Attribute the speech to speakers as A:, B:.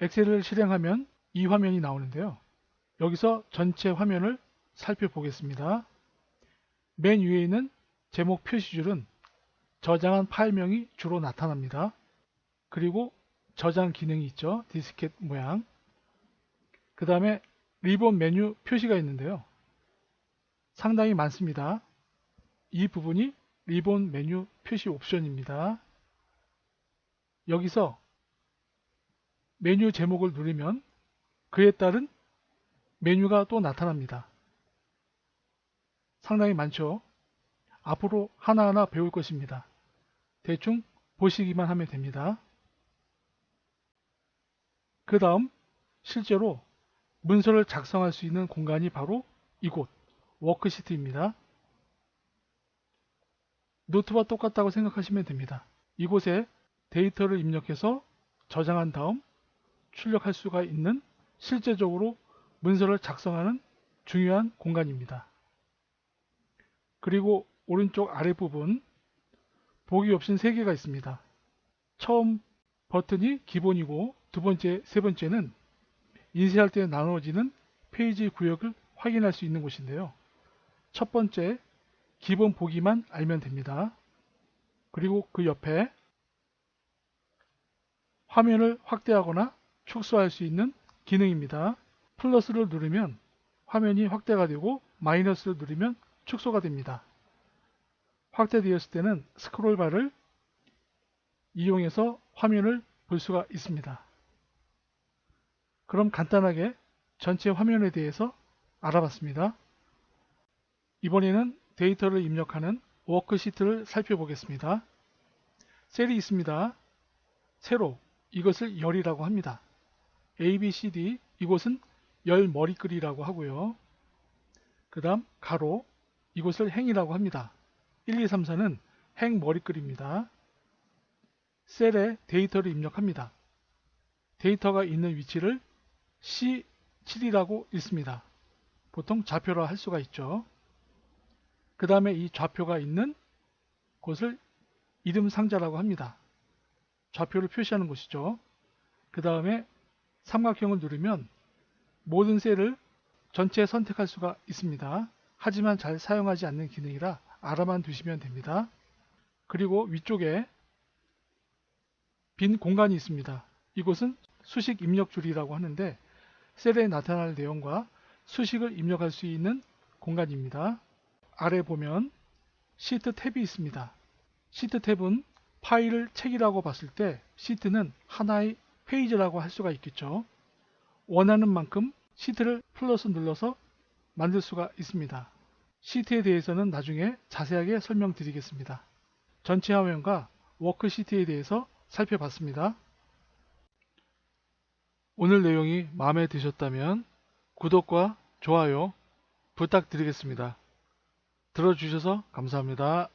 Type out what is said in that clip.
A: 엑셀을 실행하면 이 화면이 나오는데요. 여기서 전체 화면을 살펴보겠습니다. 맨 위에 있는 제목 표시줄은 저장한 파일명이 주로 나타납니다. 그리고 저장 기능이 있죠. 디스켓 모양. 그 다음에 리본 메뉴 표시가 있는데요. 상당히 많습니다. 이 부분이 리본 메뉴 표시 옵션입니다. 여기서 메뉴 제목을 누르면 그에 따른 메뉴가 또 나타납니다. 상당히 많죠? 앞으로 하나하나 배울 것입니다. 대충 보시기만 하면 됩니다. 그 다음 실제로 문서를 작성할 수 있는 공간이 바로 이곳 워크시트입니다. 노트와 똑같다고 생각하시면 됩니다. 이곳에 데이터를 입력해서 저장한 다음 출력할 수가 있는 실제적으로 문서를 작성하는 중요한 공간입니다. 그리고 오른쪽 아랫부분 보기 옵션 3개가 있습니다. 처음 버튼이 기본이고 두 번째, 세 번째는 인쇄할 때 나눠지는 페이지 구역을 확인할 수 있는 곳인데요. 첫 번째, 기본 보기만 알면 됩니다. 그리고 그 옆에 화면을 확대하거나 축소할 수 있는 기능입니다. 플러스를 누르면 화면이 확대가 되고 마이너스를 누르면 축소가 됩니다. 확대되었을 때는 스크롤바를 이용해서 화면을 볼 수가 있습니다. 그럼 간단하게 전체 화면에 대해서 알아봤습니다. 이번에는 데이터를 입력하는 워크시트를 살펴보겠습니다. 셀이 있습니다. 세로 이것을 열이라고 합니다. A, B, C, D 이곳은 열 머리글이라고 하고요. 그 다음 가로 이곳을 행이라고 합니다. 1, 2, 3, 4는 행 머리글입니다. 셀에 데이터를 입력합니다. 데이터가 있는 위치를 C7이라고 읽습니다. 보통 좌표로 할 수가 있죠. 그 다음에 이 좌표가 있는 곳을 이름 상자라고 합니다. 좌표를 표시하는 곳이죠. 그 다음에 삼각형을 누르면 모든 셀을 전체 선택할 수가 있습니다. 하지만 잘 사용하지 않는 기능이라 알아만 두시면 됩니다. 그리고 위쪽에 빈 공간이 있습니다. 이곳은 수식 입력 줄이라고 하는데 셀에 나타날 내용과 수식을 입력할 수 있는 공간입니다. 아래 보면 시트 탭이 있습니다. 시트 탭은 파일을 책이라고 봤을 때 시트는 하나의 페이지라고 할 수가 있겠죠. 원하는 만큼 시트를 플러스 눌러서 만들 수가 있습니다. 시트에 대해서는 나중에 자세하게 설명드리겠습니다. 전체 화면과 워크시트에 대해서 살펴봤습니다. 오늘 내용이 마음에 드셨다면 구독과 좋아요 부탁드리겠습니다. 들어주셔서 감사합니다.